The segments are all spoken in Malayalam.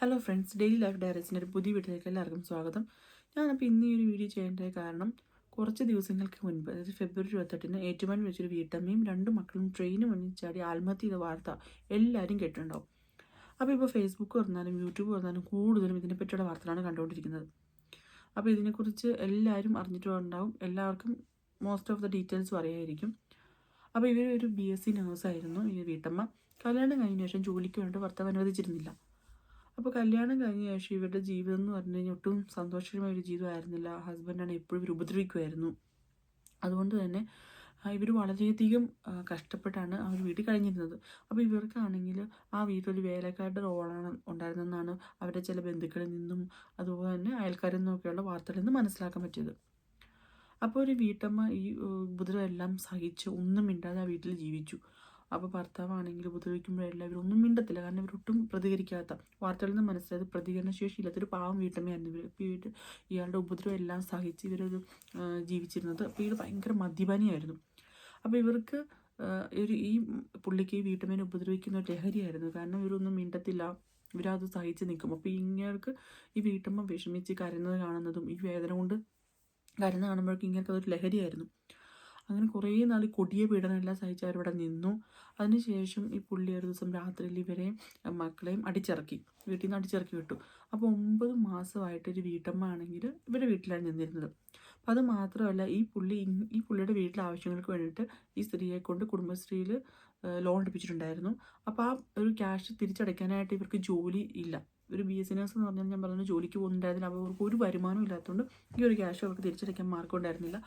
ഹലോ ഫ്രണ്ട്സ് ഡെയിലി ലൈഫ് ഡയറീസിന്റെ ഒരു പുതിയ വീട്ടിലേക്ക് എല്ലാവർക്കും സ്വാഗതം. ഞാനപ്പോൾ ഇന്ന് ഈ ഒരു വീഡിയോ ചെയ്യേണ്ട കാരണം കുറച്ച് ദിവസങ്ങൾക്ക് മുൻപ് അതായത് ഫെബ്രുവരി ഇരുപത്തെട്ടിന് ഏറ്റുമാൻ വെച്ചൊരു വീട്ടമ്മയും രണ്ട് മക്കളും ട്രെയിന് മുന്നിൽ ചാടി ആത്മഹത്യ ചെയ്ത വാർത്ത എല്ലാവരും കേട്ടിട്ടുണ്ടാവും. അപ്പോൾ ഇപ്പോൾ ഫേസ്ബുക്ക് തുറന്നാലും യൂട്യൂബ് തുറന്നാലും കൂടുതലും ഇതിനെപ്പറ്റിയുള്ള വാർത്തകളാണ് കണ്ടുകൊണ്ടിരിക്കുന്നത്. അപ്പോൾ ഇതിനെക്കുറിച്ച് എല്ലാവരും അറിഞ്ഞിട്ടുണ്ടാവും. എല്ലാവർക്കും മോസ്റ്റ് ഓഫ് ദ ഡീറ്റെയിൽസും അറിയായിരിക്കും. അപ്പോൾ ഇവർ ഒരു ബി എസ് സി നേഴ്സായിരുന്നു ഈ വീട്ടമ്മ. കല്യാണം കഴിഞ്ഞ ശേഷം ജോലിക്ക് വേണ്ടി ഭർത്താവ് അനുവദിച്ചിരുന്നില്ല. അപ്പോൾ കല്യാണം കഴിഞ്ഞ ശേഷം ഇവരുടെ ജീവിതം എന്ന് പറഞ്ഞു കഴിഞ്ഞാൽ ഒട്ടും സന്തോഷകരമായ ഒരു ജീവിതമായിരുന്നില്ല ഹസ്ബൻഡാണ് എപ്പോഴും ഇവർ ഉപദ്രവിക്കുമായിരുന്നു. അതുകൊണ്ട് തന്നെ ഇവർ വളരെയധികം കഷ്ടപ്പെട്ടാണ് അവർ വീട്ടിൽ കഴിഞ്ഞിരുന്നത്. അപ്പോൾ ഇവർക്കാണെങ്കിൽ ആ വീട്ടിലൊരു വേലക്കാരുടെ റോളാണ് ഉണ്ടായിരുന്നതെന്നാണ് അവരുടെ ചില ബന്ധുക്കളിൽ നിന്നും അതുപോലെ തന്നെ അയൽക്കാരിൽ നിന്നൊക്കെയുള്ള വാർത്തകളിൽ നിന്ന് മനസ്സിലാക്കാൻ പറ്റിയത്. അപ്പോൾ ഒരു വീട്ടമ്മ ഈ ഉപദ്രവം എല്ലാം സഹിച്ച് ഒന്നും മിണ്ടാതെ ആ വീട്ടിൽ ജീവിച്ചു. അപ്പോൾ ഭർത്താവാണെങ്കിൽ ഉപദ്രവിക്കുമ്പോഴെല്ലാം ഇവരൊന്നും മിണ്ടത്തില്ല. കാരണം ഇവരൊട്ടും പ്രതികരിക്കാത്ത വാർത്തകളിൽ നിന്ന് മനസ്സിലായത് പ്രതികരണശേഷി ഇല്ലാത്തൊരു പാവം വീട്ടമ്മയായിരുന്നു ഇവർ അപ്പോൾ ഇയാളുടെ ഉപദ്രവം എല്ലാം സഹിച്ച് ഇവരൊരു ജീവിച്ചിരുന്നത്. അപ്പോൾ ഇയാൾ ഭയങ്കര മദ്യപാനിയായിരുന്നു. അപ്പോൾ ഇവർക്ക് ഒരു ഈ പുള്ളിക്ക് ഈ വീട്ടമ്മേനെ ഉപദ്രവിക്കുന്ന ലഹരിയായിരുന്നു. കാരണം ഇവരൊന്നും മിണ്ടത്തില്ല. ഇവരത് സഹിച്ച് നിൽക്കും. അപ്പോൾ ഇങ്ങേർക്ക് ഈ വീട്ടമ്മ വിഷമിച്ച് കരുന്നത് കാണുന്നതും ഈ വേദന കൊണ്ട് കരുന്ന് കാണുമ്പോഴേക്കും ഇങ്ങനത്തെ ഒരു ലഹരിയായിരുന്നു. അങ്ങനെ കുറേ നാൾ കൊടിയ പീഡനമെല്ലാം സഹിച്ച് അവരവിടെ നിന്നു. അതിനുശേഷം ഈ പുള്ളി ഒരു ദിവസം രാത്രിയിൽ ഇവരെ മക്കളെയും അടിച്ചിറക്കി. വീട്ടിൽ നിന്ന് അടിച്ചിറക്കി വിട്ടു. അപ്പോൾ ഒമ്പത് മാസമായിട്ട് ഒരു വീട്ടമ്മ ആണെങ്കിൽ ഇവരുടെ വീട്ടിലാണ് നിന്നിരുന്നത്. അപ്പോൾ അത് മാത്രമല്ല ഈ പുള്ളി ഈ പുള്ളിയുടെ വീട്ടിലെ ആവശ്യങ്ങൾക്ക് വേണ്ടിയിട്ട് ഈ സ്ത്രീയെ കൊണ്ട് കുടുംബശ്രീയിൽ ലോൺ എടുപ്പിച്ചിട്ടുണ്ടായിരുന്നു. അപ്പോൾ ആ ഒരു ക്യാഷ് തിരിച്ചടയ്ക്കാനായിട്ട് ഇവർക്ക് ജോലി ഇല്ല. ഒരു ബി എസ് എന്ന് പറഞ്ഞാൽ ഞാൻ പറഞ്ഞു ജോലിക്ക് പോകുന്നുണ്ടായിരുന്നില്ല. അപ്പോൾ അവർക്ക് ഒരു വരുമാനം ഇല്ലാത്തതുകൊണ്ട് ഈ ഒരു ക്യാഷ് അവർക്ക് തിരിച്ചടയ്ക്കാൻ മാർഗം ഉണ്ടായിരുന്നില്ല.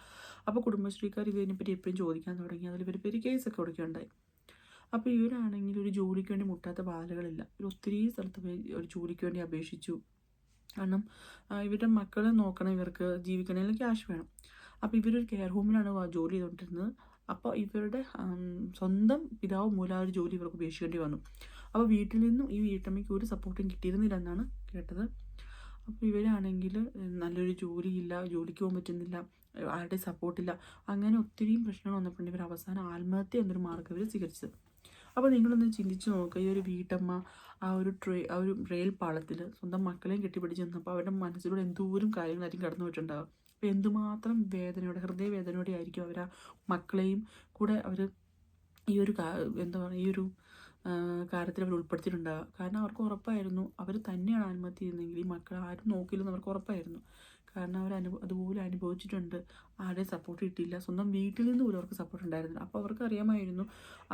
അപ്പോൾ കുടുംബശ്രീക്കാർ ഇതിനെപ്പറ്റി എപ്പോഴും ചോദിക്കാൻ തുടങ്ങി. അതിൽ ഇവർ പേര് കേസൊക്കെ കൊടുക്കുകയുണ്ടായി. അപ്പോൾ ഇവരാണെങ്കിൽ ഒരു ജോലിക്ക് വേണ്ടി മുട്ടാത്ത ബാലകളില്ല. ഇവർ ഒത്തിരി സ്ഥലത്ത് ഒരു ജോലിക്ക് വേണ്ടി അപേക്ഷിച്ചു. കാരണം ഇവരുടെ മക്കളെ നോക്കണം ഇവർക്ക് ജീവിക്കണമെങ്കിൽ ക്യാഷ് വേണം. അപ്പോൾ ഇവരൊരു കെയർ ഹോമിലാണ് ജോലി ചെയ്തുകൊണ്ടിരുന്നത്. അപ്പോൾ ഇവരുടെ സ്വന്തം പിതാവ് മൂലം ആ ഒരു ജോലി ഇവർക്ക് ഉപേക്ഷിക്കേണ്ടി വന്നു. അപ്പോൾ വീട്ടിൽ നിന്നും ഈ വീട്ടമ്മയ്ക്ക് ഒരു സപ്പോർട്ടും കിട്ടിയിരുന്നില്ല എന്നാണ് കേട്ടത്. അപ്പോൾ ഇവരാണെങ്കിൽ നല്ലൊരു ജോലിയില്ല ജോലിക്ക് പോകാൻ പറ്റുന്നില്ല. ആരുടെ സപ്പോർട്ടില്ല അങ്ങനെ ഒത്തിരിയും പ്രശ്നങ്ങൾ വന്നപ്പോൾ ഇവർ അവസാനം ആത്മഹത്യ എന്നൊരു മാർഗം ഇവർ സ്വീകരിച്ചത്. അപ്പോൾ നിങ്ങളൊന്ന് ചിന്തിച്ച് നോക്കുക ഈ ഒരു വീട്ടമ്മ ആ ഒരു ട്രേ ആ ഒരു റെയിൽ പാളത്തിൽ സ്വന്തം മക്കളെയും കെട്ടിപ്പിടിച്ച് നിന്നപ്പോൾ അവരുടെ മനസ്സിലൂടെ എന്തോരം കാര്യങ്ങളായിരിക്കും കടന്നു പോയിട്ടുണ്ടാകും അപ്പോൾ എന്തുമാത്രം വേദനയോടെ ഹൃദയവേദനയോടെ ആയിരിക്കും അവർ ആ മക്കളെയും കൂടെ അവർ ഈ ഒരു എന്താ പറയുക ഈ ഒരു കാര്യത്തിൽ അവർ ഉൾപ്പെടുത്തിയിട്ടുണ്ടാകുക കാരണം അവർക്ക് ഉറപ്പായിരുന്നു അവർ തന്നെയാണ് ആത്മഹത്യ ചെയ്യുന്നതെങ്കിൽ ഈ മക്കളെ ആരും നോക്കില്ലെന്ന് അവർക്ക് ഉറപ്പായിരുന്നു. കാരണം അവർ അനുഭവ അതുപോലെ അനുഭവിച്ചിട്ടുണ്ട്. ആരുടെയും സപ്പോർട്ട് കിട്ടിയില്ല. സ്വന്തം വീട്ടിൽ നിന്ന് പോലും അവർക്ക് സപ്പോർട്ട് ഉണ്ടായിരുന്നില്ല. അപ്പോൾ അവർക്ക് അറിയാമായിരുന്നു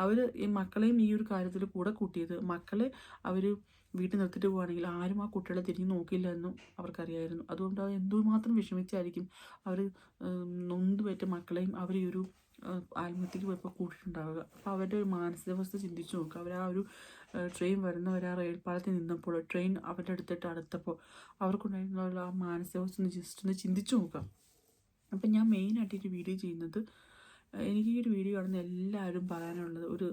അവർ ഈ മക്കളെയും ഈ ഒരു കാര്യത്തിൽ കൂടെ കൂട്ടിയത്. മക്കളെ അവർ വീട്ടിൽ നിർത്തിട്ട് പോവുകയാണെങ്കിൽ ആരും ആ കുട്ടികളെ തിരിഞ്ഞു നോക്കില്ല എന്നും അവർക്കറിയായിരുന്നു. അതുകൊണ്ട് അത് എന്തുമാത്രം വിഷമിച്ചായിരിക്കും അവർ നൊന്ത് പറ്റ മക്കളെയും അവർ ഈ ഒരു ആത്മഹത്യക്ക് പോയപ്പോൾ കൂട്ടിയിട്ടുണ്ടാവുക. അപ്പോൾ അവരുടെ ഒരു മാനസികാവസ്ഥ ചിന്തിച്ച് നോക്കുക. അവർ ആ ഒരു ട്രെയിൻ വരുന്നവരെ ആ റെയിൽ പാളത്തിൽ നിന്നപ്പോൾ ട്രെയിൻ അവരുടെ അടുത്തിട്ട് അടുത്തപ്പോൾ അവർക്കുണ്ടായിരുന്നുള്ള ആ മാനസികാവസ്ഥ ഒന്ന് ജസ്റ്റ് ഒന്ന് ചിന്തിച്ചു നോക്കാം. അപ്പം ഞാൻ മെയിനായിട്ട് ഈ വീഡിയോ ചെയ്യുന്നത് എനിക്ക് ഈ ഒരു വീഡിയോ കാണുന്ന എല്ലാവരും പറയാനുള്ളത് ഒരു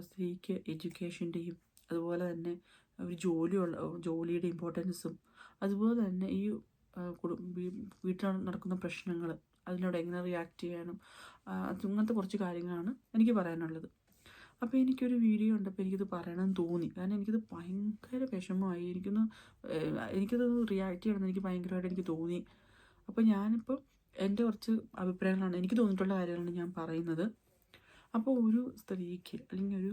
സ്ത്രീക്ക് എഡ്യൂക്കേഷന്റെയും അതുപോലെ തന്നെ ഒരു ജോലിയുള്ള ജോലിയുടെ ഇമ്പോർട്ടൻസും അതുപോലെ തന്നെ ഈ വീട്ടിൽ നടക്കുന്ന പ്രശ്നങ്ങൾ അതിനോട് എങ്ങനെ റിയാക്ട് ചെയ്യാനും അങ്ങനത്തെ കുറച്ച് കാര്യങ്ങളാണ് എനിക്ക് പറയാനുള്ളത്. അപ്പോൾ എനിക്കൊരു വീഡിയോ കണ്ടപ്പോൾ എനിക്കിത് പറയണമെന്ന് തോന്നി. കാരണം എനിക്കിത് ഭയങ്കര വിഷമമായി. എനിക്കൊന്ന് എനിക്കിത് റിയാക്ട് ചെയ്യണമെന്ന് എനിക്ക് ഭയങ്കരമായിട്ട് എനിക്ക് തോന്നി. അപ്പോൾ ഞാനിപ്പോൾ എന്റെ കുറച്ച് അഭിപ്രായങ്ങളാണ് എനിക്ക് തോന്നിയിട്ടുള്ള കാര്യങ്ങളാണ് ഞാൻ പറയുന്നത്. അപ്പോൾ ഒരു സ്ത്രീക്ക് അല്ലെങ്കിൽ ഒരു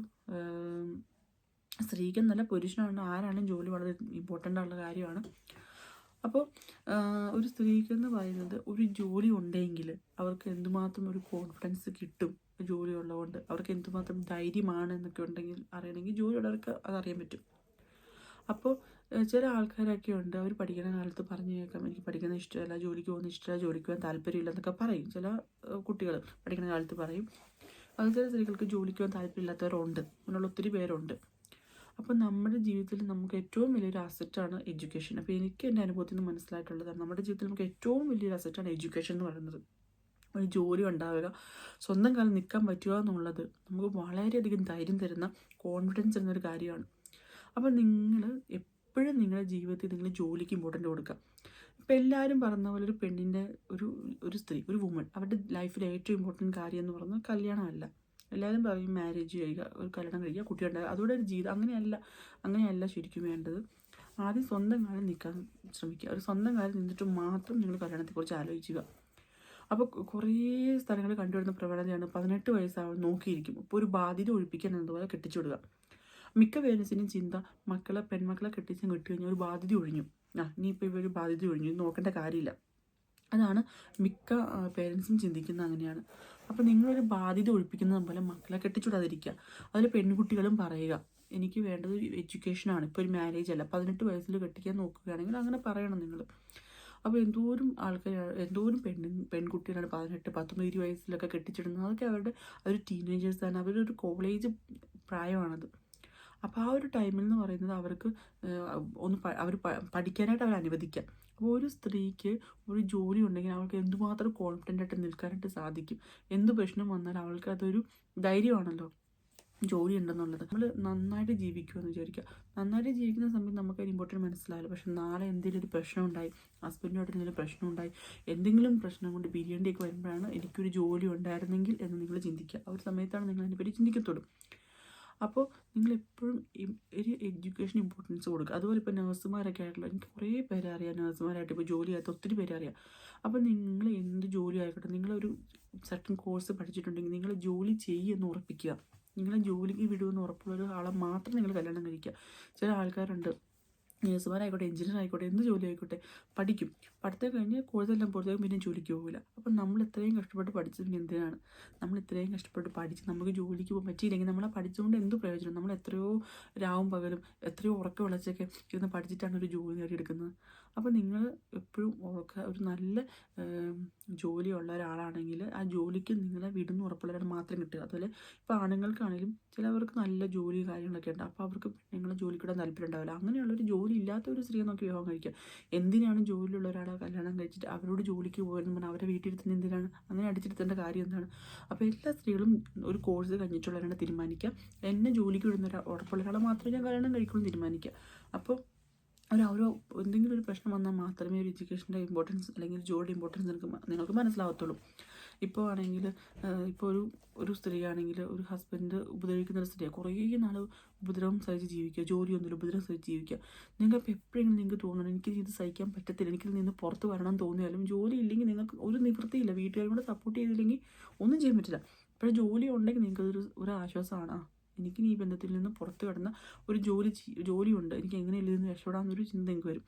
സ്ത്രീക്ക് നല്ല പുരുഷനാണ് ആരാണെങ്കിലും ജോലി വളരെ ഇമ്പോർട്ടന്റ് ആയിട്ടുള്ള കാര്യമാണ്. അപ്പോൾ ഒരു സ്ത്രീക്ക് എന്ന് പറയുന്നത് ഒരു ജോലി ഉണ്ടെങ്കിൽ അവർക്ക് എന്തുമാത്രം ഒരു കോൺഫിഡൻസ് കിട്ടും? ജോലി ഉള്ളതുകൊണ്ട് അവർക്ക് എന്തുമാത്രം ധൈര്യമാണ് എന്നൊക്കെ ഉണ്ടെങ്കിൽ അറിയണമെങ്കിൽ ജോലി ഉള്ളവർക്ക് അതറിയാൻ പറ്റും. അപ്പോൾ ചില ആൾക്കാരൊക്കെ ഉണ്ട്. അവർ പഠിക്കുന്ന കാലത്ത് പറഞ്ഞു കേൾക്കാം എനിക്ക് പഠിക്കുന്ന ഇഷ്ടമല്ല ജോലിക്ക് പോകുന്ന ഇഷ്ടമല്ല ജോലിക്ക് പോകാൻ താല്പര്യമില്ല എന്നൊക്കെ പറയും. ചില കുട്ടികൾ പഠിക്കുന്ന കാലത്ത് പറയും. അത് ചില സ്ത്രീകൾക്ക് ജോലിക്ക് പോകാൻ താല്പര്യമില്ലാത്തവരുണ്ട്. അങ്ങനെയുള്ള ഒത്തിരി പേരുണ്ട്. അപ്പോൾ നമ്മുടെ ജീവിതത്തിൽ നമുക്ക് ഏറ്റവും വലിയൊരു അസറ്റാണ് എഡ്യൂക്കേഷൻ അപ്പോൾ എനിക്ക് എന്റെ അനുഭവത്തിൽ നിന്ന് മനസ്സിലായിട്ടുള്ളതാണ് നമ്മുടെ ജീവിതത്തിൽ നമുക്ക് ഏറ്റവും വലിയൊരു അസറ്റാണ് എഡ്യൂക്കേഷൻ എന്ന് പറയുന്നത്. ഒരു ജോലി ഉണ്ടാവുക സ്വന്തം കാലം നിൽക്കാൻ പറ്റുക എന്നുള്ളത് നമുക്ക് വളരെയധികം ധൈര്യം തരുന്ന കോൺഫിഡൻസ് എന്നൊരു കാര്യമാണ്. അപ്പോൾ നിങ്ങൾ എപ്പോഴും നിങ്ങളുടെ ജീവിതത്തിൽ നിങ്ങൾ ജോലിക്ക് ഇമ്പോർട്ടന്റ് കൊടുക്കുക. ഇപ്പം എല്ലാവരും പറഞ്ഞ പോലെ ഒരു പെണ്ണിന്റെ ഒരു ഒരു സ്ത്രീ ഒരു വുമൺ അവരുടെ ലൈഫിൽ ഏറ്റവും ഇമ്പോർട്ടന്റ് കാര്യം എന്ന് പറയുന്നത് കല്യാണമല്ല. എല്ലാവരും പറയും മാരേജ് ചെയ്യുക ഒരു കല്യാണം കഴിക്കുക കുട്ടി ഉണ്ടാകുക അതോടെ ഒരു ജീവിതം അങ്ങനെയല്ല അങ്ങനെയല്ല ശരിക്കും വേണ്ടത്. ആദ്യം സ്വന്തം കാലം നിൽക്കാൻ ശ്രമിക്കുക. ഒരു സ്വന്തം കാലം നിന്നിട്ട് മാത്രം നിങ്ങൾ കല്യാണത്തെക്കുറിച്ച് ആലോചിക്കുക. അപ്പോൾ കുറേ സ്ഥലങ്ങൾ കണ്ടുവരുന്ന പ്രവണതയാണ് പതിനെട്ട് വയസ്സാവും നോക്കിയിരിക്കും. അപ്പോൾ ഒരു ബാധ്യത ഒഴിപ്പിക്കാൻ എന്നതുപോലെ കെട്ടിച്ചു വിടുക. മിക്ക പേരൻസിനും ചിന്ത മക്കളെ പെൺമക്കളെ കെട്ടിച്ചും കെട്ടി കഴിഞ്ഞാൽ ഒരു ബാധ്യത ഒഴിഞ്ഞു. ആ ഇനിയിപ്പോൾ ഇവർ ബാധ്യത ഒഴിഞ്ഞു. നോക്കേണ്ട കാര്യമില്ല. അതാണ് മിക്ക പേരൻസും ചിന്തിക്കുന്നത് അങ്ങനെയാണ്. അപ്പോൾ നിങ്ങളൊരു ബാധ്യത ഒഴിപ്പിക്കുന്നത് പോലെ മക്കളെ കെട്ടിച്ചുവിടാതിരിക്കുക അതിൽ പെൺകുട്ടികളും പറയുക എനിക്ക് വേണ്ടത് എഡ്യൂക്കേഷനാണ്. ഇപ്പോൾ ഒരു മാരേജ് അല്ല. പതിനെട്ട് വയസ്സിൽ കെട്ടിക്കാൻ നോക്കുകയാണെങ്കിൽ അങ്ങനെ പറയണം നിങ്ങൾ അപ്പോൾ എന്തോരം ആൾക്കാർ എന്തോരം പെണ്ണു പെൺകുട്ടികളാണ് പതിനെട്ട് പത്തൊമ്പത് ഇരുപത് വയസ്സിലൊക്കെ കെട്ടിച്ചിടുന്നത്. അതൊക്കെ അവരുടെ ഒരു ടീനേജേഴ്സാണ് അവരൊരു കോളേജ് പ്രായമാണത്. അപ്പോൾ ആ ഒരു ടൈമിൽ എന്ന് പറയുന്നത് അവർക്ക് ഒന്ന് അവർ പഠിക്കാനായിട്ട് അവരെ അനുവദിക്കാം അപ്പോൾ ഒരു സ്ത്രീക്ക് ഒരു ജോലി ഉണ്ടെങ്കിൽ അവൾക്ക് എന്തുമാത്രം കോൺഫിഡന്റ് ആയിട്ട് നിൽക്കാനായിട്ട് സാധിക്കും? എന്ത് പ്രശ്നം വന്നാലും അവൾക്ക് അതൊരു ധൈര്യമാണല്ലോ. ജോലി ഉണ്ടെന്നുള്ളത് നമ്മൾ നന്നായിട്ട് ജീവിക്കുമെന്ന് വിചാരിക്കുക. നന്നായിട്ട് ജീവിക്കുന്ന സമയത്ത് നമുക്ക് അതിന് ഇമ്പോർട്ടന്റ് മനസ്സിലാവില്ല. പക്ഷെ നാളെ എന്തെങ്കിലും ഒരു പ്രശ്നം ഉണ്ടായി ഹസ്ബൻഡുമായിട്ട് എന്തെങ്കിലും പ്രശ്നം ഉണ്ടായി എന്തെങ്കിലും പ്രശ്നം കൊണ്ട് പിരിയേണ്ടിയൊക്കെ വരുമ്പോഴാണ് എനിക്കൊരു ജോലി ഉണ്ടായിരുന്നെങ്കിൽ എന്ന് നിങ്ങൾ ചിന്തിക്കുക. ആ ഒരു സമയത്താണ് നിങ്ങൾ അതിനെപ്പറ്റി ചിന്തിക്കത്തുള്ളൂ. അപ്പോൾ നിങ്ങൾ എപ്പോഴും ഒരു എഡ്യൂക്കേഷൻ ഇമ്പോർട്ടൻസ് കൊടുക്കുക. അതുപോലെ ഇപ്പോൾ നഴ്സുമാരൊക്കെ ആയിട്ടുള്ള എനിക്ക് കുറേ പേരെ അറിയാം നഴ്സുമാരായിട്ട്. ഇപ്പോൾ ജോലി ചെയ്യാത്ത ഒത്തിരി പേരെ അറിയാം. അപ്പോൾ നിങ്ങൾ എന്ത് ജോലി ആയിക്കോട്ടെ നിങ്ങളൊരു സർട്ടൻ കോഴ്സ് പഠിച്ചിട്ടുണ്ടെങ്കിൽ നിങ്ങൾ ജോലി ചെയ്യുമെന്ന് ഉറപ്പിക്കുക. നിങ്ങളെ ജോലിക്ക് വിടുമെന്ന് ഉറപ്പുള്ള ഒരു ആളെ മാത്രം നിങ്ങൾ കല്യാണം കഴിക്കുക. ചില ആൾക്കാരുണ്ട്. നേഴ്സുമാരായിക്കോട്ടെ എഞ്ചിനീയർ ആയിക്കോട്ടെ എന്ത് ജോലി ആയിക്കോട്ടെ പഠിക്കും. പഠിത്തം കഴിഞ്ഞ് കോഴ്സെല്ലാം പുറത്തേക്കും പിന്നെ ജോലിക്ക് പോകില്ല അപ്പം നമ്മൾ ഇത്രയും കഷ്ടപ്പെട്ട് പഠിച്ചതിന് എന്തിനാണ്? നമ്മൾ ഇത്രയും കഷ്ടപ്പെട്ട് പഠിച്ച് നമുക്ക് ജോലിക്ക് പോകാൻ പറ്റിയില്ലെങ്കിൽ നമ്മളെ പഠിച്ചുകൊണ്ട് എന്ത് പ്രയോജനം? നമ്മൾ എത്രയോ രാവും പകലും എത്രയോ ഉറക്കം വിളച്ചൊക്കെ ഇരുന്ന് പഠിച്ചിട്ടാണ് ഒരു ജോലി നേടിയെടുക്കുന്നത്. അപ്പോൾ നിങ്ങൾ എപ്പോഴും ഓർക്കുക ഒരു നല്ല ജോലിയുള്ള ഒരാളാണെങ്കിൽ ആ ജോലിക്ക് നിങ്ങളെ വിടുന്ന ഉറപ്പുള്ള ഒരാൾ മാത്രം കിട്ടുക. അതുപോലെ ഇപ്പോൾ ആണുങ്ങൾക്കാണെങ്കിലും ചിലവർക്ക് നല്ല ജോലി കാര്യങ്ങളൊക്കെ ഉണ്ട്. അപ്പോൾ അവർക്ക് പെണ്ണുങ്ങളെ ജോലിക്കിടാൻ താല്പര്യം ഉണ്ടാവില്ല. അങ്ങനെയുള്ളൊരു ജോലി ഇല്ലാത്ത ഒരു സ്ത്രീയെ നോക്കി വിവാഹം കഴിക്കുക. എന്തിനാണ് ജോലിയുള്ള ഒരാളെ കല്യാണം കഴിച്ചിട്ട് അവരോട് ജോലിക്ക് പോയെന്ന് പറഞ്ഞാൽ അവരെ വീട്ടിലിരുത്തുന്ന എന്തിനാണ്? അങ്ങനെ അടിച്ചിരുത്തേണ്ട കാര്യം എന്താണ്? അപ്പോൾ എല്ലാ സ്ത്രീകളും ഒരു കോഴ്സ് കഴിഞ്ഞിട്ടുള്ളവരാണ് തീരുമാനിക്കുക. എന്നെ ജോലിക്ക് വിടുന്ന ഒരാൾ ഉറപ്പുള്ള ഒരാളെ മാത്രമേ ഞാൻ കല്യാണം കഴിക്കുള്ളൂ തീരുമാനിക്കുക. അപ്പോൾ ഒരു ഓരോ എന്തെങ്കിലും ഒരു പ്രശ്നം വന്നാൽ മാത്രമേ ഒരു എഡ്യൂക്കേഷന്റെ ഇമ്പോർട്ടൻസ് അല്ലെങ്കിൽ ജോലിയുടെ ഇമ്പോർട്ടൻസ് നിങ്ങൾക്ക് നിങ്ങൾക്ക് മനസ്സിലാവത്തുള്ളൂ. ഇപ്പോൾ ആണെങ്കിൽ ഇപ്പോൾ ഒരു ഒരു സ്ത്രീയാണെങ്കിൽ ഒരു ഹസ്ബൻഡ് ഉപദ്രവിക്കുന്ന ഒരു സ്ത്രീയാണ് കുറേ നാൾ ഉപദ്രവം സഹിച്ച് ജീവിക്കുക ജോലിയൊന്നുമില്ല ഉപദ്രവം സഹിച്ച് ജീവിക്കുക. നിങ്ങൾക്ക് എപ്പോഴെങ്കിലും നിങ്ങൾക്ക് തോന്നണം എനിക്ക് ഇത് സഹിക്കാൻ പറ്റത്തില്ല എനിക്കിത് നിന്ന് പുറത്ത് വരണം തോന്നിയാലും ജോലി ഇല്ലെങ്കിൽ നിങ്ങൾക്ക് ഒരു നിവൃത്തിയില്ല വീട്ടുകാരും കൂടെ സപ്പോർട്ട് ചെയ്തില്ലെങ്കിൽ ഒന്നും ചെയ്യാൻ പറ്റില്ല. അപ്പോൾ ജോലി ഉണ്ടെങ്കിൽ നിങ്ങൾക്കതൊരു ഒരു ആശ്വാസമാണ്. എനിക്ക് ഈ ബന്ധത്തിൽ നിന്ന് പുറത്തു കിടന്ന ഒരു ജോലി ജോലിയുണ്ട്. എനിക്ക് എങ്ങനെ എങ്ങനെയല്ല നിന്ന് രക്ഷപ്പെടാമെന്നൊരു ചിന്ത എനിക്ക് വരും.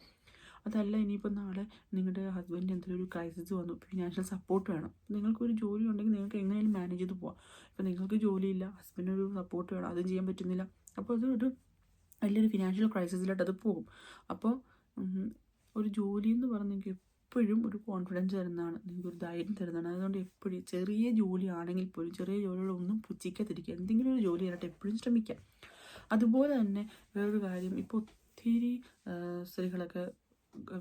അതല്ല ഇനിയിപ്പോൾ നാളെ നിങ്ങളുടെ ഹസ്ബൻഡിന് എന്തെങ്കിലും ഒരു ക്രൈസിസ് വന്നു ഫിനാൻഷ്യൽ സപ്പോർട്ട് വേണം. നിങ്ങൾക്കൊരു ജോലി ഉണ്ടെങ്കിൽ നിങ്ങൾക്ക് എങ്ങനെയും മാനേജ് ചെയ്ത് പോവാം. ഇപ്പോൾ നിങ്ങൾക്ക് ജോലിയില്ല ഹസ്ബൻഡിന് ഒരു സപ്പോർട്ട് വേണം അതും ചെയ്യാൻ പറ്റുന്നില്ല. അപ്പോൾ അത് ഒരു വലിയൊരു ഫിനാൻഷ്യൽ ക്രൈസിസിലായിട്ട് അത് പോകും. അപ്പോൾ ഒരു ജോലി എന്ന് പറഞ്ഞെങ്കിൽ എപ്പോഴും ഒരു കോൺഫിഡൻസ് തരുന്നതാണ്. നിങ്ങൾക്ക് ഒരു ധൈര്യം തരുന്നതാണ്. അതുകൊണ്ട് എപ്പോഴും ചെറിയ ജോലി ആണെങ്കിൽ പോലും ചെറിയ ജോലികളൊന്നും പുച്ഛിക്കാതിരിക്കുക. എന്തെങ്കിലും ഒരു ജോലി ചെയ്യാനായിട്ട് എപ്പോഴും ശ്രമിക്കാം അതുപോലെ തന്നെ വേറൊരു കാര്യം ഇപ്പോൾ ഒത്തിരി സ്ത്രീകളൊക്കെ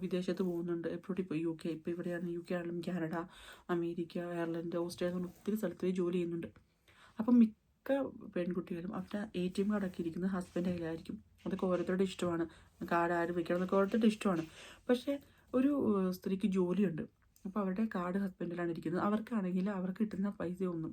വിദേശത്ത് പോകുന്നുണ്ട്. എപ്പോഴും ഇപ്പോൾ യു കെ ഇപ്പോൾ ഇവിടെയാണ് യു കെ ആണെങ്കിലും കാനഡ അമേരിക്ക അയർലൻഡ് ഓസ്ട്രേലിയ അങ്ങനെ ഒത്തിരി സ്ഥലത്ത് ജോലി ചെയ്യുന്നുണ്ട്. അപ്പം മിക്ക പെൺകുട്ടികളും അവരുടെ എ ടി എം കാർഡൊക്കെ ഇരിക്കുന്നത് ഹസ്ബൻഡ് കയ്യിലായിരിക്കും. അതൊക്കെ ഓരോരുത്തരുടെ ഇഷ്ടമാണ്. കാർഡ് ആരും വയ്ക്കണം എന്നൊക്കെ ഓരോരുത്തരുടെ ഇഷ്ടമാണ്. പക്ഷേ ഒരു സ്ത്രീക്ക് ജോലിയുണ്ട്. അപ്പോൾ അവരുടെ കാർഡ് ഹസ്ബൻഡിലാണ് ഇരിക്കുന്നത്. അവർക്കാണെങ്കിൽ അവർക്ക് കിട്ടുന്ന പൈസ ഒന്നും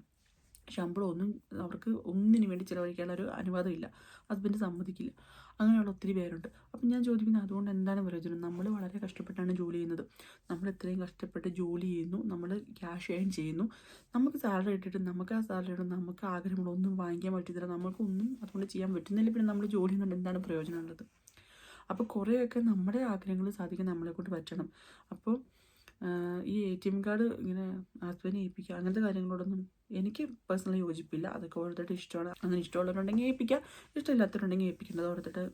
ശമ്പളം ഒന്നും അവർക്ക് ഒന്നിനു വേണ്ടി ചിലവഴിക്കാനുള്ള ഒരു അനുവാദമില്ല. ഹസ്ബൻഡ് സമ്മതിക്കില്ല. അങ്ങനെയുള്ള ഒത്തിരി പേരുണ്ട്. അപ്പം ഞാൻ ചോദിക്കുന്നത് അതുകൊണ്ട് എന്താണ് പ്രയോജനം? നമ്മൾ വളരെ കഷ്ടപ്പെട്ടാണ് ജോലി ചെയ്യുന്നത്. നമ്മൾ ഇത്രയും കഷ്ടപ്പെട്ട് ജോലി ചെയ്യുന്നു. നമ്മൾ ക്യാഷ് ഏൺ ചെയ്യുന്നു. നമുക്ക് സാലറി ഇട്ടിട്ട് നമുക്ക് ആ സാലറി ഇടും നമുക്ക് ആഗ്രഹങ്ങളൊന്നും വാങ്ങിക്കാൻ പറ്റുന്നില്ല നമുക്കൊന്നും അതുകൊണ്ട് ചെയ്യാൻ പറ്റുന്നില്ല. പിന്നെ നമ്മൾ ജോലി ചെയ്യുന്നുണ്ട് എന്താണ് പ്രയോജനമുള്ളത് അപ്പോൾ കുറേയൊക്കെ നമ്മുടെ ആഗ്രഹങ്ങൾ സാധിക്കാൻ നമ്മളെ കൊണ്ട് പറ്റണം. അപ്പോൾ ഈ എ ടി എം കാർഡ് ഇങ്ങനെ ഹസ്ബൻഡിനെ ഏൽപ്പിക്കുക അങ്ങനത്തെ കാര്യങ്ങളോടൊന്നും എനിക്ക് പേഴ്സണലി യോജിപ്പില്ല. അതൊക്കെ ഓരോരുത്തരുടെ ഇഷ്ടമാണ്. അങ്ങനെ ഇഷ്ടമുള്ളവരുണ്ടെങ്കിൽ ഏൽപ്പിക്കുക. ഇഷ്ടമില്ലാത്തവരുണ്ടെങ്കിൽ ഏൽപ്പിക്കേണ്ടത് ഓരോരുത്തരുടെ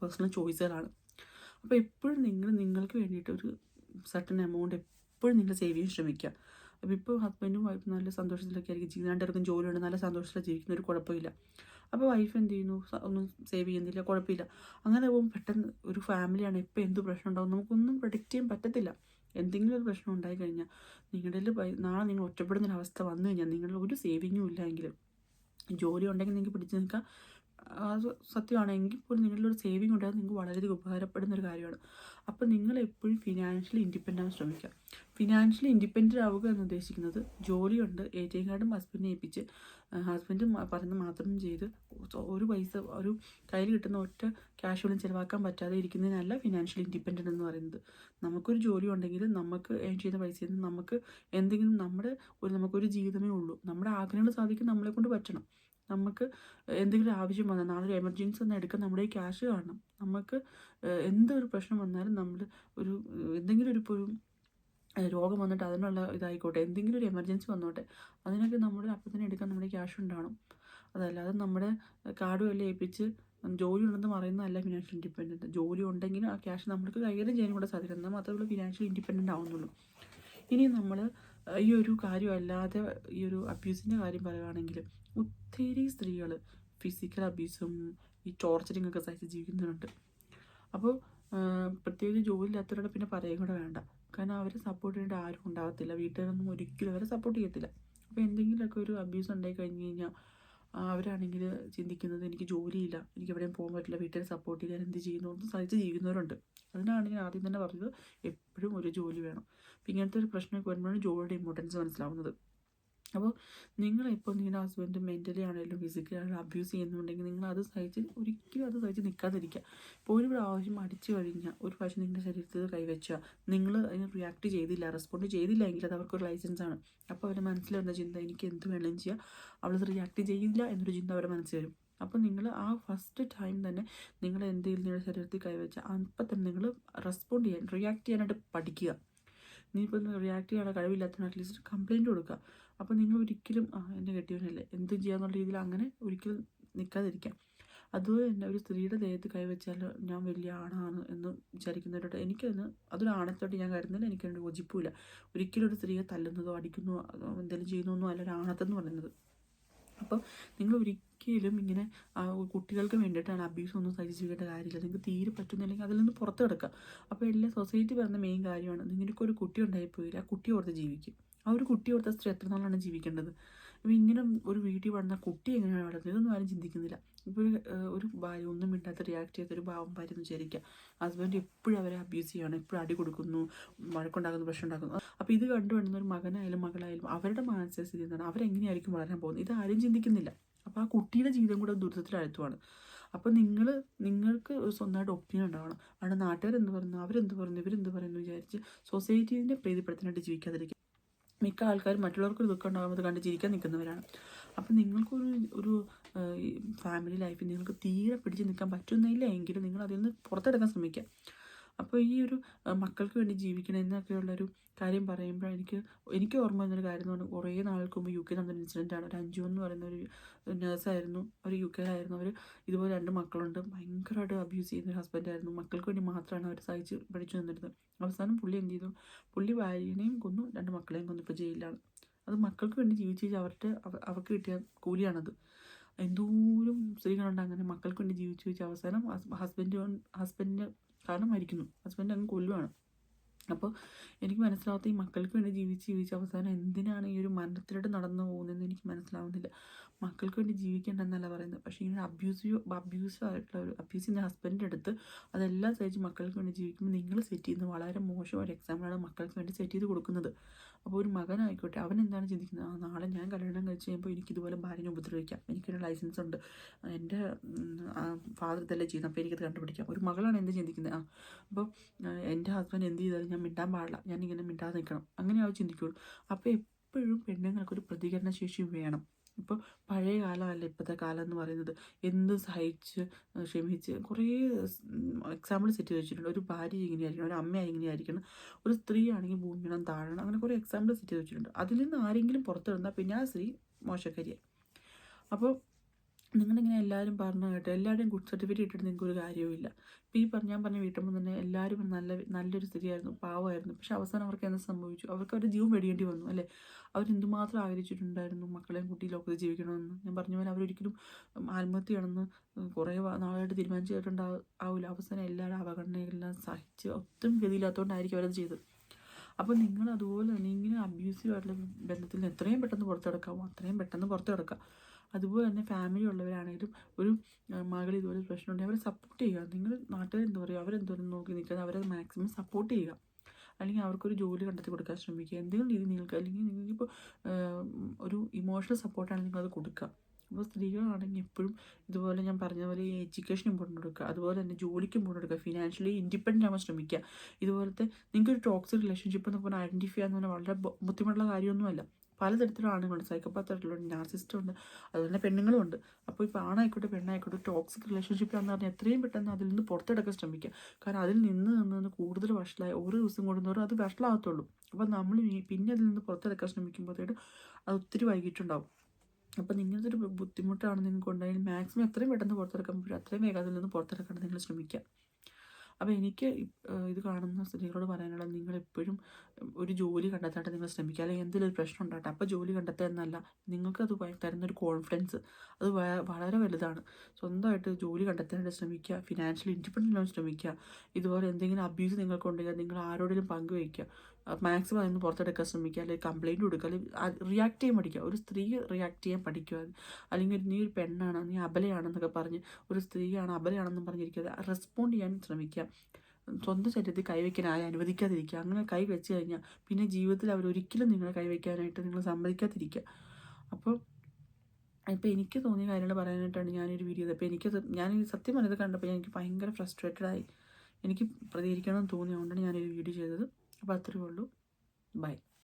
പേഴ്സണൽ ചോയ്സുകളാണ് അപ്പോൾ എപ്പോഴും നിങ്ങൾ നിങ്ങൾക്ക് വേണ്ടിയിട്ട് ഒരു സർട്ടൻ എമൗണ്ട് എപ്പോഴും നിങ്ങൾ സേവ് ചെയ്യാൻ ശ്രമിക്കുക. അപ്പോൾ ഇപ്പോൾ ഹസ്ബൻഡും വൈഫും നല്ല സന്തോഷത്തിലൊക്കെ ആയിരിക്കും. ജീവിതം രണ്ടുപേർക്കും ജോലിയുണ്ട്. നല്ല സന്തോഷത്തിൽ ജീവിക്കുന്ന ഒരു കുഴപ്പമില്ല. അപ്പോൾ വൈഫ് എന്ത് ചെയ്യുന്നു? ഒന്നും സേവ് ചെയ്യുന്നില്ല കുഴപ്പമില്ല. അങ്ങനെ പോകുമ്പോൾ പെട്ടെന്ന് ഒരു ഫാമിലിയാണ് എപ്പോൾ എന്ത് പ്രശ്നം ഉണ്ടാവും? നമുക്കൊന്നും പ്രൊഡിക്റ്റ് ചെയ്യാൻ പറ്റത്തില്ല. എന്തെങ്കിലും ഒരു പ്രശ്നം ഉണ്ടായി കഴിഞ്ഞാൽ നിങ്ങളുടെ നാളെ നിങ്ങൾ ഒറ്റപ്പെടുന്ന ഒരു അവസ്ഥ വന്നു കഴിഞ്ഞാൽ നിങ്ങളുടെ ഒരു സേവിങ്ങും ഇല്ലെങ്കിൽ ജോലി ഉണ്ടെങ്കിൽ നിങ്ങൾക്ക് പിടിച്ചു നിൽക്കാം. അത് സത്യമാണെങ്കിൽ പോലും നിങ്ങളുടെ ഒരു സേവിങ് ഉണ്ടാകുന്നത് നിങ്ങൾക്ക് വളരെയധികം ഉപകാരപ്പെടുന്ന ഒരു കാര്യമാണ്. അപ്പോൾ നിങ്ങൾ എപ്പോഴും ഫിനാൻഷ്യലി ഇൻഡിപെൻഡ് ആവാൻ ശ്രമിക്കുക. ഫിനാൻഷ്യലി ഇൻഡിപെൻഡന്റ് ആവുക എന്ന് ഉദ്ദേശിക്കുന്നത് ജോലിയുണ്ട് എ ടി എം കാർഡും ഹസ്ബൻഡിനെ ഏൽപ്പിച്ച് ഹസ്ബൻഡ് പറയുന്നത് മാത്രം ചെയ്ത് ഒരു പൈസ ഒരു കയ്യിൽ കിട്ടുന്ന ഒറ്റ ക്യാഷ് പോലും ചിലവാക്കാൻ പറ്റാതെ ഇരിക്കുന്നതിനല്ല ഫിനാൻഷ്യലി ഇൻഡിപെൻഡന്റ് എന്ന് പറയുന്നത്. നമുക്കൊരു ജോലി ഉണ്ടെങ്കിൽ നമുക്ക് ഏൺ ചെയ്യുന്ന നിന്ന് നമുക്ക് എന്തെങ്കിലും നമ്മുടെ ഒരു നമുക്കൊരു ജീവിതമേ ഉള്ളൂ. നമ്മുടെ ആഗ്രഹങ്ങൾ സാധിക്കാൻ നമ്മളെ കൊണ്ട് പറ്റണം. നമുക്ക് എന്തെങ്കിലും ആവശ്യം വന്നാൽ നാളെ ഒരു എമർജൻസി വന്നാൽ എടുക്കാൻ നമ്മുടെ ക്യാഷ് കാണണം. നമുക്ക് എന്തൊരു പ്രശ്നം വന്നാലും നമ്മൾ ഒരു എന്തെങ്കിലും ഒരു ഇപ്പോൾ രോഗം വന്നിട്ട് അതിനുള്ള ഇതായിക്കോട്ടെ എന്തെങ്കിലും ഒരു എമർജൻസി വന്നോട്ടെ അതിനൊക്കെ നമ്മുടെ അപ്പം തന്നെ എടുക്കാൻ നമ്മുടെ ക്യാഷ് ഉണ്ടാവണം. അതല്ലാതെ നമ്മുടെ കാർഡ് വല്ല ഏൽപ്പിച്ച് ജോലി ഉണ്ടെന്ന് പറയുന്നതല്ല ഫിനാൻഷ്യൽ ഇൻഡിപെൻഡന്റ് ജോലി ഉണ്ടെങ്കിലും ആ ക്യാഷ് നമ്മൾക്ക് കൈകാര്യം ചെയ്യാൻ കൂടെ സാധിക്കും എന്നാൽ മാത്രമേ ഫിനാൻഷ്യൽ ഇൻഡിപെൻഡന്റ് ആവുന്നുള്ളൂ. ഇനി നമ്മൾ ഈ ഒരു കാര്യമല്ലാതെ ഈ ഒരു അബ്യൂസിന്റെ കാര്യം പറയുകയാണെങ്കിൽ ഒത്തിരി സ്ത്രീകൾ ഫിസിക്കൽ അബ്യൂസും ഈ ടോർച്ചറിങ് ഒക്കെ സഹിച്ച് ജീവിക്കുന്നുണ്ട്. അപ്പോൾ പ്രത്യേകിച്ച് ജോലി ഇല്ലാത്തവരോട് പിന്നെ പറയുകയും കൂടെ വേണ്ട. കാരണം അവരെ സപ്പോർട്ട് ചെയ്യേണ്ട ആരും ഉണ്ടാകത്തില്ല വീട്ടുകാരൊന്നും ഒരിക്കലും അവരെ സപ്പോർട്ട് ചെയ്യത്തില്ല. അപ്പോൾ എന്തെങ്കിലുമൊക്കെ ഒരു അബ്യൂസ് ഉണ്ടായി കഴിഞ്ഞ് കഴിഞ്ഞാൽ അവരാണെങ്കിൽ ചിന്തിക്കുന്നത് എനിക്ക് ജോലിയില്ല. എനിക്ക് എവിടെയും പോകാൻ പറ്റില്ല. വീട്ടിൽ സപ്പോർട്ട് ചെയ്യാൻ എന്ത് ചെയ്യുന്നു? എന്ന് സഹിച്ച് ജീവിക്കുന്നവരുണ്ട്. അതിനാണ് ഞാൻ ആദ്യം തന്നെ പറഞ്ഞത് എപ്പോഴും ഒരു ജോലി വേണം. അപ്പം ഇങ്ങനത്തെ ഒരു പ്രശ്നമൊക്കെ വരുമ്പോഴാണ് ജോലിയുടെ ഇമ്പോർട്ടൻസ് മനസ്സിലാവുന്നത്. അപ്പോൾ നിങ്ങളിപ്പോൾ നിങ്ങളുടെ ഹസ്ബൻഡ് മെന്റലി ആണെങ്കിലും ഫിസിക്കലി ആണെങ്കിലും അബ്യൂസ് ചെയ്യുന്നുണ്ടെങ്കിൽ നിങ്ങൾ അത് സഹിച്ച് ഒരിക്കലും അത് സഹിച്ച് നിൽക്കാതിരിക്കുക. ഇപ്പോൾ ഒരു പ്രാവശ്യം അടിച്ചു കഴിഞ്ഞാൽ ഒരു പ്രാവശ്യം നിങ്ങളുടെ ശരീരത്തിൽ കൈവച്ചാൽ നിങ്ങൾ അതിന് റിയാക്ട് ചെയ്തില്ല റെസ്പോണ്ട് ചെയ്തില്ല എങ്കിൽ അത് അവർക്കൊരു ലൈസൻസ് ആണ്. അപ്പോൾ അവരുടെ മനസ്സിൽ വരുന്ന ചിന്ത എനിക്ക് എന്ത് വേണമെങ്കിലും ചെയ്യാം. അവളത് റിയാക്ട് ചെയ്യില്ല എന്നൊരു ചിന്ത അവരുടെ മനസ്സിൽ വരും. അപ്പോൾ നിങ്ങൾ ആ ഫസ്റ്റ് ടൈം തന്നെ നിങ്ങൾ എന്തെങ്കിലും നിങ്ങളുടെ ശരീരത്തിൽ കൈവച്ചാൽ അപ്പം തന്നെ നിങ്ങൾ റെസ്പോണ്ട് ചെയ്യാൻ റിയാക്ട് ചെയ്യാനായിട്ട് പഠിക്കുക. നീ ഇപ്പോൾ റിയാക്ട് ചെയ്യാനുള്ള കഴിവില്ലാത്തതിന് അറ്റ്ലീസ്റ്റ് കംപ്ലയിന്റ് കൊടുക്കുക. അപ്പോൾ നിങ്ങൾ ഒരിക്കലും എന്റെ കെട്ടിയവനല്ലേ എന്തും ചെയ്യാന്നുള്ള രീതിയിൽ അങ്ങനെ ഒരിക്കലും നിൽക്കാതിരിക്കാം അതുപോലെ തന്നെ ഒരു സ്ത്രീയുടെ ദേഹത്ത് കൈവച്ചാൽ ഞാൻ വലിയ ആണാണ് എന്ന് വിചാരിക്കുന്നവരോട് എനിക്കതിന് അതൊരു ആണത്തോട്ട് ഞാൻ കരുതുന്നില്ല. എനിക്കതിന് യോജിപ്പില്ല ഒരിക്കലും ഒരു സ്ത്രീയെ തല്ലുന്നതോ അടിക്കുന്നതോ എന്തെങ്കിലും ചെയ്യുന്നൊന്നും അല്ല ഒരു ആണത്തെന്ന് പറയുന്നത്. അപ്പോൾ നിങ്ങൾ ഒരിക്കലും ഇങ്ങനെ കുട്ടികൾക്ക് വേണ്ടിയിട്ടാണ് അബ്യൂസ് ഒന്നും സഹിച്ച് ചെയ്യേണ്ട കാര്യമില്ല. നിങ്ങൾക്ക് തീരെ പറ്റുന്നില്ലെങ്കിൽ അതിൽ നിന്ന് പുറത്ത് കിടക്കുക അപ്പോൾ എല്ലാ സൊസൈറ്റി പറയുന്ന മെയിൻ കാര്യമാണ് നിങ്ങൾക്കൊരു കുട്ടി ഉണ്ടായിപ്പോയില്ല. ആ കുട്ടി ഓർത്ത് ജീവിക്കും. ആ ഒരു കുട്ടി ഓർത്ത സ്ത്രീ എത്ര നാളാണ് ജീവിക്കേണ്ടത്? അപ്പോൾ ഇങ്ങനെ ഒരു വീട്ടിൽ വളർന്ന കുട്ടി എങ്ങനെയാണ് വളർന്നത്? ഇതൊന്നും ആരും ചിന്തിക്കുന്നില്ല. ഇപ്പോൾ ഒരു ഭാര്യ ഒന്നും മിണ്ടാത്ത റിയാക്ട് ചെയ്ത ഒരു ഭാവം ഭാര്യ എന്ന് വിചാരിക്കുക. ഹസ്ബൻഡ് എപ്പോഴും അവരെ അബ്യൂസ് ചെയ്യാണ് എപ്പോഴും അടി കൊടുക്കുന്നു വഴക്കുണ്ടാക്കുന്നു പ്രശ്നം ഉണ്ടാക്കുന്നു. അപ്പോൾ ഇത് കണ്ടു വരുന്ന ഒരു മകനായാലും മകളായാലും അവരുടെ മാനസിക സ്ഥിതി എന്താണ്? അവരെങ്ങനെയായിരിക്കും വളരാൻ പോകുന്നത്? ഇത് ആരും ചിന്തിക്കുന്നില്ല. അപ്പോൾ ആ കുട്ടിയുടെ ജീവിതം കൂടെ ദുരിതത്തിലഴുത്തുവാണ് അപ്പോൾ നിങ്ങൾ നിങ്ങൾക്ക് സ്വന്തമായിട്ട് ഒപ്പീനിയൻ ഉണ്ടാവണം. അവിടെ നാട്ടുകാരെന്ത് പറയുന്നു അവരെന്ത് പറയുന്നു ഇവരെന്ത് പറയുന്നു വിചാരിച്ച് സൊസൈറ്റീനെ പ്രീതിപ്പെടുത്താനായിട്ട് ജീവിക്കാതിരിക്കുക. മിക്ക ആൾക്കാരും മറ്റുള്ളവർക്ക് ദുഃഖം ഉണ്ടാകുമ്പോൾ അത് കണ്ട് ചിരിക്കാൻ നിൽക്കുന്നവരാണ്. അപ്പം നിങ്ങൾക്കൊരു ഒരു ഫാമിലി ലൈഫിൽ നിങ്ങൾക്ക് തീരെ പിടിച്ച് നിൽക്കാൻ പറ്റുന്നില്ല എങ്കിലും നിങ്ങൾ അതിൽ നിന്ന് പുറത്തെടുക്കാൻ ശ്രമിക്കുക. അപ്പോൾ ഈ ഒരു മക്കൾക്ക് വേണ്ടി ജീവിക്കണം എന്നൊക്കെയുള്ളൊരു കാര്യം പറയുമ്പോൾ എനിക്ക് എനിക്ക് ഓർമ്മ വന്നൊരു കാര്യം എന്ന് പറഞ്ഞാൽ കുറേ നാൾക്ക് മുമ്പ് യു കെ നടന്നൊരു ഇൻസിഡന്റ് ആണ്. ഒരു അഞ്ചു എന്ന് പറയുന്ന ഒരു നേഴ്സായിരുന്നു ഒരു യു കെയിലായിരുന്നു അവർ ഇതുപോലെ രണ്ട് മക്കളുണ്ട്. ഭയങ്കരമായിട്ട് അബ്യൂസ് ചെയ്യുന്ന ഒരു ഹസ്ബൻഡായിരുന്നു മക്കൾക്ക് വേണ്ടി മാത്രമാണ് അവർ സഹിച്ച് പഠിച്ചു നിന്നിരുന്നത്. അവസാനം പുള്ളി എന്ത് ചെയ്തു? പുള്ളി ഭാര്യനെയും കൊന്നു. രണ്ട് മക്കളെയും കൊന്നു. ഇപ്പോൾ ജയിലിലാണ്. അത് മക്കൾക്ക് വേണ്ടി ജീവിച്ച് അവരുടെ അവർക്ക് കിട്ടിയ കൂലിയാണത്. എന്തോരം സ്ത്രീകളുണ്ട് അങ്ങനെ മക്കൾക്ക് വേണ്ടി ജീവിച്ചു വെച്ച് അവസാനം ഹസ്ബൻഡ് ഹസ്ബൻഡ് കാരണം മരിക്കുന്നു. ഹസ്ബൻഡ് അങ്ങ് കൊല്ലുവാണ്. അപ്പോൾ എനിക്ക് മനസ്സിലാവാത്ത ഈ മക്കൾക്ക് വേണ്ടി ജീവിച്ച് ജീവിച്ച് അവസാനം എന്തിനാണ് ഈ ഒരു മരണത്തിലോട്ട് നടന്നു പോകുന്നതെന്ന് എനിക്ക് മനസ്സിലാവുന്നില്ല. മക്കൾക്ക് വേണ്ടി ജീവിക്കേണ്ടെന്നല്ല പറയുന്നത്. പക്ഷേ ഇങ്ങനെ അബ്യൂസീവ് അബ്യൂസീവ് ആയിട്ടുള്ള ഒരു അബ്യൂസ് ചെയ്യുന്ന ഹസ്ബൻഡിന്റെ അടുത്ത് അതെല്ലാം സഹിച്ച് മക്കൾക്ക് വേണ്ടി ജീവിക്കുമ്പോൾ നിങ്ങൾ സെറ്റ് ചെയ്യുന്നത് വളരെ മോശമായ എക്സാമ്പിളാണ് മക്കൾക്ക് വേണ്ടി സെറ്റ് ചെയ്ത് കൊടുക്കുന്നത്. അപ്പോൾ ഒരു മകനായിക്കോട്ടെ അവൻ എന്താണ് ചിന്തിക്കുന്നത്? ആ നാളെ ഞാൻ കല്യാണം കഴിച്ച് കഴിയുമ്പോൾ എനിക്കിതുപോലെ ഭാര്യനെ ഉപദ്രവിക്കാം. എനിക്കൊരു ലൈസൻസ് ഉണ്ട്. എന്റെ ഫാദർ ഇതെല്ലാം ചെയ്യുന്നത്. അപ്പോൾ എനിക്കത് കണ്ടുപിടിക്കാം. ഒരു മകളാണ് എന്ത് ചിന്തിക്കുന്നത്? ആ അപ്പോൾ എന്റെ ഹസ്ബൻഡ് എന്ത് ചെയ്താലും ഞാൻ മിണ്ടാൻ പാടില്ല. ഞാൻ ഇങ്ങനെ മിണ്ടാതെ നിൽക്കണം. അങ്ങനെ അവർ ചിന്തിക്കുള്ളൂ. അപ്പോൾ എപ്പോഴും പെണ്ണുങ്ങൾക്കൊരു പ്രതികരണ ശേഷി വേണം. ഇപ്പോൾ പഴയ കാലമല്ല ഇപ്പോഴത്തെ കാലം എന്ന് പറയുന്നത്? എന്ത് സഹിച്ച് ക്ഷമിച്ച് കുറേ എക്സാമ്പിൾ സെറ്റ് വെച്ചിട്ടുണ്ട് ഒരു ഭാര്യ ഇങ്ങനെയായിരിക്കണം ഒരു അമ്മ ഇങ്ങനെയായിരിക്കണം ഒരു സ്ത്രീ ആണെങ്കിൽ ഭൂമിയണം താഴണം അങ്ങനെ കുറേ എക്സാമ്പിൾ സെറ്റ് വെച്ചിട്ടുണ്ട് അതിൽ നിന്ന് ആരെങ്കിലും പുറത്തിടുന്നാൽ പിന്നെ ആ സ്ത്രീ മോശക്കാരിയായി. അപ്പോൾ നിങ്ങളിങ്ങനെ എല്ലാവരും പറഞ്ഞു കേട്ടോ എല്ലാവരുടെയും ഗുഡ് സർട്ടിഫിക്കറ്റ് ഇട്ടിട്ട് നിങ്ങൾക്ക് ഒരു കാര്യവുമില്ല. ഇപ്പോൾ ഈ പറഞ്ഞ ഞാൻ പറഞ്ഞ വീട്ടുമ്പോൾ തന്നെ എല്ലാവരും നല്ല നല്ലൊരു സ്ഥിതിയായിരുന്നു പാവമായിരുന്നു. പക്ഷെ അവസാനം അവർക്ക് എന്ത് സംഭവിച്ചു? അവർക്ക് അവരുടെ ജീവൻ വെടിയേണ്ടി വന്നു അല്ലേ? അവരെന്തുമാത്രം ആഗ്രഹിച്ചിട്ടുണ്ടായിരുന്നു മക്കളെയും കുട്ടി ലോകത്ത് ജീവിക്കണമെന്ന്? ഞാൻ പറഞ്ഞ പോലെ അവരൊരിക്കലും ആത്മഹത്യയാണെന്ന് കുറേ നാളായിട്ട് തീരുമാനിച്ചു കേട്ടിട്ടുണ്ടാവും ആവില്ല അവസാനം എല്ലാവരും അവഗണനയെല്ലാം സഹിച്ച് ഒട്ടും ഗതിയില്ലാത്തതുകൊണ്ടായിരിക്കും അവരത് ചെയ്തത്. അപ്പോൾ നിങ്ങൾ അതുപോലെ തന്നെ ഇങ്ങനെ അബ്യൂസീവ് ആയിട്ടുള്ള ബന്ധത്തിൽ നിന്ന് എത്രയും പെട്ടെന്ന് പുറത്തെടുക്കാമോ? അത്രയും പെട്ടെന്ന് പുറത്തു കിടക്കുക അതുപോലെ തന്നെ ഫാമിലി ഉള്ളവരാണെങ്കിലും ഒരു മകൾ ഇതുപോലെ പ്രശ്നമുണ്ടെങ്കിൽ അവരെ സപ്പോർട്ട് ചെയ്യുക. നിങ്ങൾ നാട്ടുകാർ എന്താ പറയുക? അവരെന്തോരം നോക്കി നിൽക്കുന്നത്? അവരെ മാക്സിമം സപ്പോർട്ട് ചെയ്യുക. അല്ലെങ്കിൽ അവർക്കൊരു ജോലി കണ്ടെത്തി കൊടുക്കാൻ ശ്രമിക്കുക. എന്തെങ്കിലും രീതി നിങ്ങൾക്ക് അല്ലെങ്കിൽ നിങ്ങൾക്കിപ്പോൾ ഒരു ഇമോഷണൽ സപ്പോർട്ടാണ് നിങ്ങളത് കൊടുക്കുക. അപ്പോൾ സ്ത്രീകളാണെങ്കിൽ എപ്പോഴും ഇതുപോലെ ഞാൻ പറഞ്ഞ പോലെ ഈ എഡ്യൂക്കേഷൻ ഇമ്പോർട്ടന്റ് കൊടുക്കുക. അതുപോലെ തന്നെ ജോലിക്ക് ഇമ്പോർട്ടന്റ് കൊടുക്കുക. ഫിനാൻഷ്യലി ഇൻഡിപെൻഡന്റ് ആവാൻ ശ്രമിക്കുക. ഇതുപോലത്തെ നിങ്ങൾക്കൊരു ടോക്സിക് റിലേഷൻഷിപ്പ് എന്ന് പറഞ്ഞാൽ ഐഡന്റിഫൈ ചെയ്യാന്ന് പറഞ്ഞാൽ വളരെ ബുദ്ധിമുട്ടുള്ള കാര്യമൊന്നുമല്ല. പലതരത്തിലുള്ള ആണുങ്ങളുണ്ട്. സൈക്കോപാത്തായിട്ടുള്ള നാർസിസ്റ്റും ഉണ്ട്. അതുപോലെ പെണ്ണുങ്ങളും ഉണ്ട് അപ്പോൾ ഇപ്പോൾ ആണായിക്കോട്ടെ പെണ്ണായിക്കോട്ടെ ടോക്സിക് റിലേഷൻഷിപ്പിലാന്ന് പറഞ്ഞാൽ എത്രയും പെട്ടെന്ന് അതിൽ നിന്ന് പുറത്തെടുക്കാൻ ശ്രമിക്കുക. കാരണം അതിൽ നിന്ന് നിന്ന് കൂടുതൽ വഷളായി ഓരോ ദിവസം കൂടുന്നവരും അത് വഷളാകത്തുള്ളൂ. അപ്പോൾ നമ്മൾ പിന്നെ അതിൽ നിന്ന് പുറത്തെടുക്കാൻ ശ്രമിക്കുമ്പോഴത്തേക്കും അത് ഒത്തിരി വൈകിട്ടുണ്ടാവും അപ്പോൾ നിങ്ങളുടെ ഒരു ബുദ്ധിമുട്ടാണ് നിങ്ങൾക്ക് ഉണ്ടായാൽ മാക്സിമം എത്രയും പെട്ടെന്ന് പുറത്തെടുക്കാൻ പറ്റും. അത്രയും വേഗം അതിൽ നിന്ന് പുറത്തെടുക്കാൻ നിങ്ങൾ ശ്രമിക്കുക. അപ്പോൾ എനിക്ക് ഇത് കാണുന്ന സ്ത്രീകളോട് പറയാനുള്ളത് നിങ്ങൾ എപ്പോഴും ഒരു ജോലി കണ്ടെത്താനായിട്ട് നിങ്ങൾ ശ്രമിക്കുക. അല്ലെങ്കിൽ എന്തെങ്കിലും ഒരു പ്രശ്നം ഉണ്ടാകട്ടെ. അപ്പോൾ ജോലി കണ്ടെത്തുക എന്നല്ല. നിങ്ങൾക്കത് തരുന്നൊരു കോൺഫിഡൻസ് അത് വളരെ വലുതാണ്. സ്വന്തമായിട്ട് ജോലി കണ്ടെത്താനായിട്ട് ശ്രമിക്കുക. ഫിനാൻഷ്യൽ ഇൻഡിപെൻഡന്റ് ആവാൻ ശ്രമിക്കുക. ഇതുപോലെ എന്തെങ്കിലും അബ്യൂസ് നിങ്ങൾക്കുണ്ടെങ്കിൽ നിങ്ങൾ ആരോടെങ്കിലും പങ്കുവയ്ക്കുക. മാക്സിമം അതിന് പുറത്തെടുക്കാൻ ശ്രമിക്കുക അല്ലെങ്കിൽ കംപ്ലയിന്റ് കൊടുക്കുക അല്ലെങ്കിൽ റിയാക്ട് ചെയ്യാൻ പഠിക്കുക. ഒരു സ്ത്രീ റിയാക്ട് ചെയ്യാൻ പഠിക്കുക. അല്ലെങ്കിൽ നീ ഒരു പെണ്ണാണ് നീ അബലയാണെന്നൊക്കെ പറഞ്ഞ് ഒരു സ്ത്രീയാണ് അബലയാണെന്നും പറഞ്ഞിരിക്കുക. റെസ്പോണ്ട് ചെയ്യാൻ ശ്രമിക്കുക. സ്വന്തം ശരീരത്തിൽ കൈവയ്ക്കാൻ ആരും അനുവദിക്കാതിരിക്കുക. അങ്ങനെ കൈ വെച്ച് കഴിഞ്ഞാൽ പിന്നെ ജീവിതത്തിൽ അവർ ഒരിക്കലും നിങ്ങളെ കൈവയ്ക്കാനായിട്ട് നിങ്ങൾ സമ്മതിക്കാതിരിക്കുക. അപ്പോൾ ഇപ്പോൾ എനിക്ക് തോന്നിയ കാര്യങ്ങൾ പറയാനായിട്ടാണ് ഞാനൊരു വീഡിയോ അപ്പോൾ എനിക്കത് ഞാൻ സത്യം പറഞ്ഞത് കണ്ടപ്പോൾ എനിക്ക് ഭയങ്കര ഫ്രസ്ട്രേറ്റഡായി എനിക്ക് പ്രതികരിക്കണം എന്ന് തോന്നിയതുകൊണ്ടാണ് ഞാനൊരു വീഡിയോ ചെയ്തത്. അപ്പോൾ അത്രയേ ഉള്ളൂ ബൈ